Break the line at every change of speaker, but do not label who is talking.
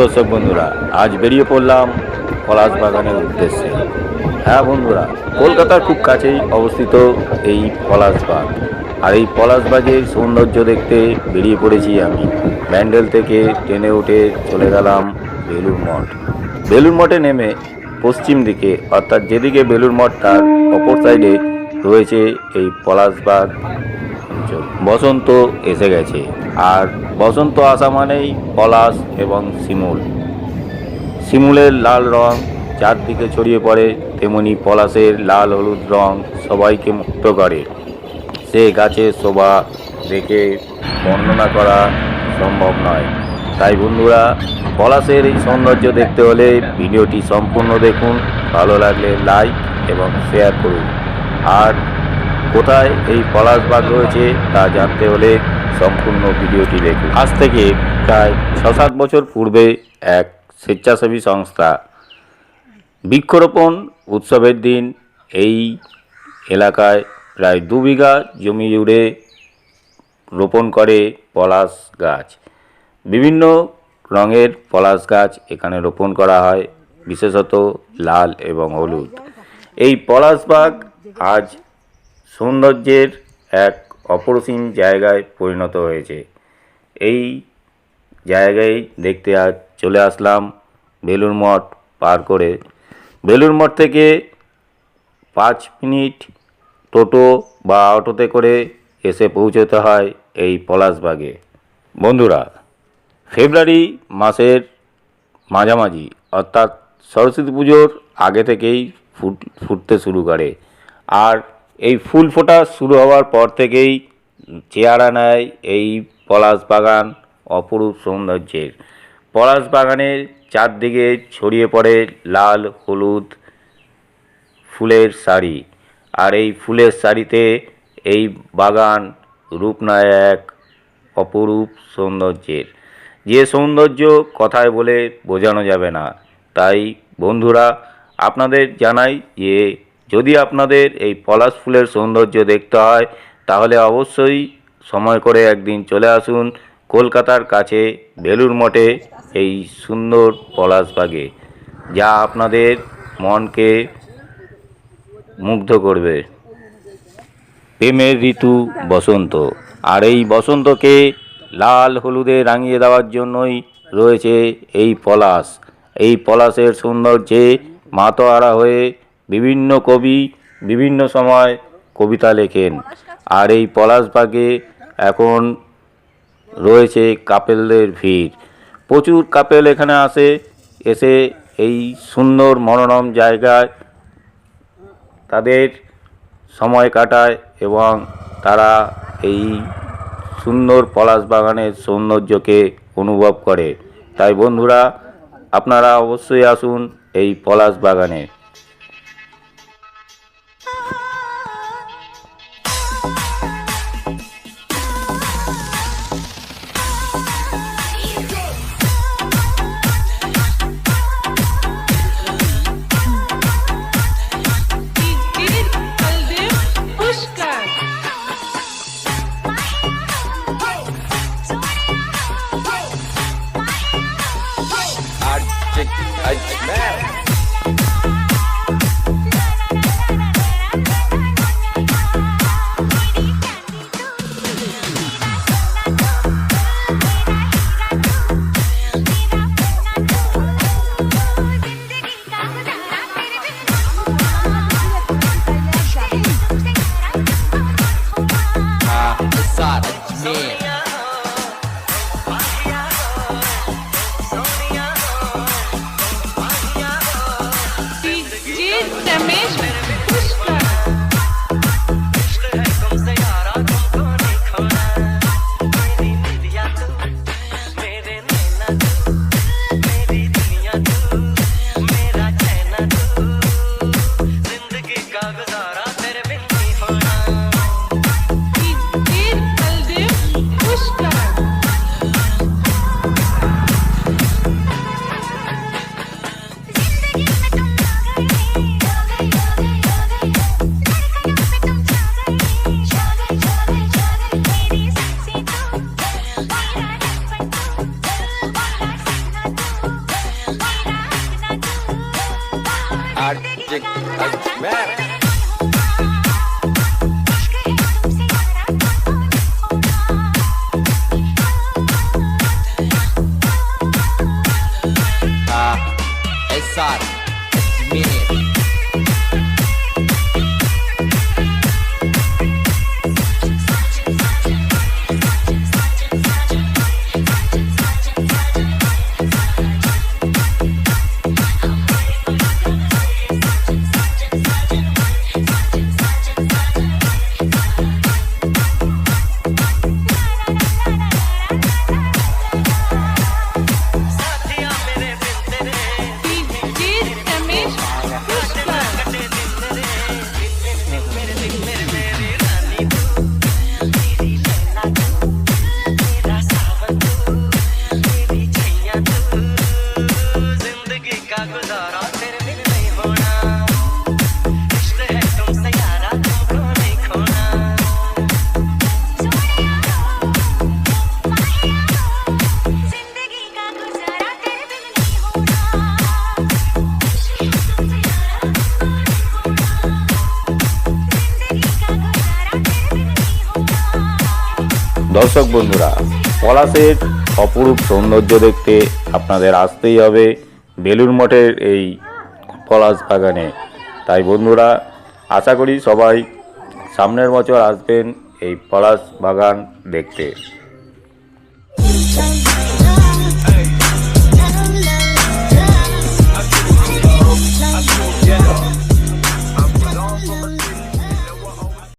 দর্শক বন্ধুরা, আজ বেরিয়ে পড়লাম পলাশ বাগানের উদ্দেশ্যে। হ্যাঁ বন্ধুরা, কলকাতার খুব কাছেই অবস্থিত এই পলাশবাগ। আর এই পলাশবাগের সৌন্দর্য দেখতে বেরিয়ে পড়েছি আমি। ব্যান্ডেল থেকে ট্রেনে উঠে চলে গেলাম বেলুর মঠ। বেলুর মঠে নেমে পশ্চিম দিকে, অর্থাৎ যেদিকে বেলুর মঠ, তার অপর সাইডে রয়েছে এই পলাশবাগ অঞ্চল। বসন্ত এসে গেছে। আর বসন্ত আসা মানেই পলাশ এবং শিমুল। শিমুলের লাল রং চারদিকে ছড়িয়ে পড়ে, তেমনি পলাশের লাল হলুদ রং সবাইকে মুক্ত করে। সে গাছের শোভা দেখে বর্ণনা করা সম্ভব নয়। তাই বন্ধুরা, পলাশের এই সৌন্দর্য দেখতে হলে ভিডিওটি সম্পূর্ণ দেখুন। ভালো লাগলে লাইক এবং শেয়ার করুন। আর কোথায় এই পলাশবাগ রয়েছে তা জানতে হলে সম্পূর্ণ ভিডিওটি দেখুন। আজ থেকে প্রায় ছ সাত বছর পূর্বে এক স্বেচ্ছাসেবী সংস্থা বৃক্ষরোপণ উৎসবের দিন এই এলাকায় প্রায় দু বিঘা জমি জুড়ে রোপণ করে পলাশ গাছ। বিভিন্ন রঙের পলাশ গাছ এখানে রোপণ করা হয়, বিশেষত লাল এবং হলুদ। এই পলাশবাগ আজ সৌন্দর্যের এক অপরিসীম জায়গায় পরিণত হয়েছে। এই জায়গায় দেখতে আজ চলে আসলাম বেলুর মঠ পার করে। বেলুর মঠ থেকে পাঁচ মিনিট টোটো বা অটোতে করে এসে পৌঁছতে হয় এই পলাশবাগে। বন্ধুরা, ফেব্রুয়ারি মাসের মাঝামাঝি, অর্থাৎ সরস্বতী পুজোর আগে থেকেই ফুট, ফুটতে শুরু করে। আর এই ফুল ফোটা শুরু হওয়ার পর থেকেই চেহারা নেয় এই পলাশ বাগান অপরূপ সৌন্দর্যের। পলাশ বাগানের চারদিকে ছড়িয়ে পড়ে লাল, হলুদ ফুলের শাড়ি। আর এই ফুলের শাড়িতে এই বাগান রূপ এক অপরূপ সৌন্দর্যের। যে সৌন্দর্য কথায় বলে বোঝানো যাবে না। তাই বন্ধুরা, আপনাদের জানাই যে যদি আপনাদের এই পলাশ ফুলের সৌন্দর্য দেখতে হয়, তাহলে অবশ্যই সময় করে একদিন চলে আসুন কলকাতার কাছে বেলুর মঠে এই সুন্দর পলাশবাগে যা আপনাদের মনকে মুগ্ধ করবে। প্রেমের ঋতু বসন্ত, আর এই বসন্তকে লাল হলুদে রাঙিয়ে দেওয়ার জন্যই রয়েছে এই পলাশ। এই পলাশের সৌন্দর্যে মাতোয়ারা হয়ে বিভিন্ন কবি বিভিন্ন সময় কবিতা লেখেন। আর এই পলাশ পলাশবাগে এখন রয়েছে কাপেলদের ভিড়। প্রচুর কাপেল এখানে আসে, এসে এই সুন্দর মনোরম জায়গায় তাদের সময় কাটায় এবং তারা এই সুন্দর পলাশ বাগানের সৌন্দর্যকে অনুভব করে। তাই বন্ধুরা, আপনারা অবশ্যই আসুন এই পলাশ বাগানে।
man. magic nightmare.
SR, minute.
দর্শক বন্ধুরা, পলাশের অপরূপ সৌন্দর্য দেখতে আপনাদের আসতেই হবে বেলুর মঠের এই পলাশ বাগানে। তাই বন্ধুরা, আশা করি সবাই সামনের বছর আসবেন এই পলাশ বাগান দেখতে।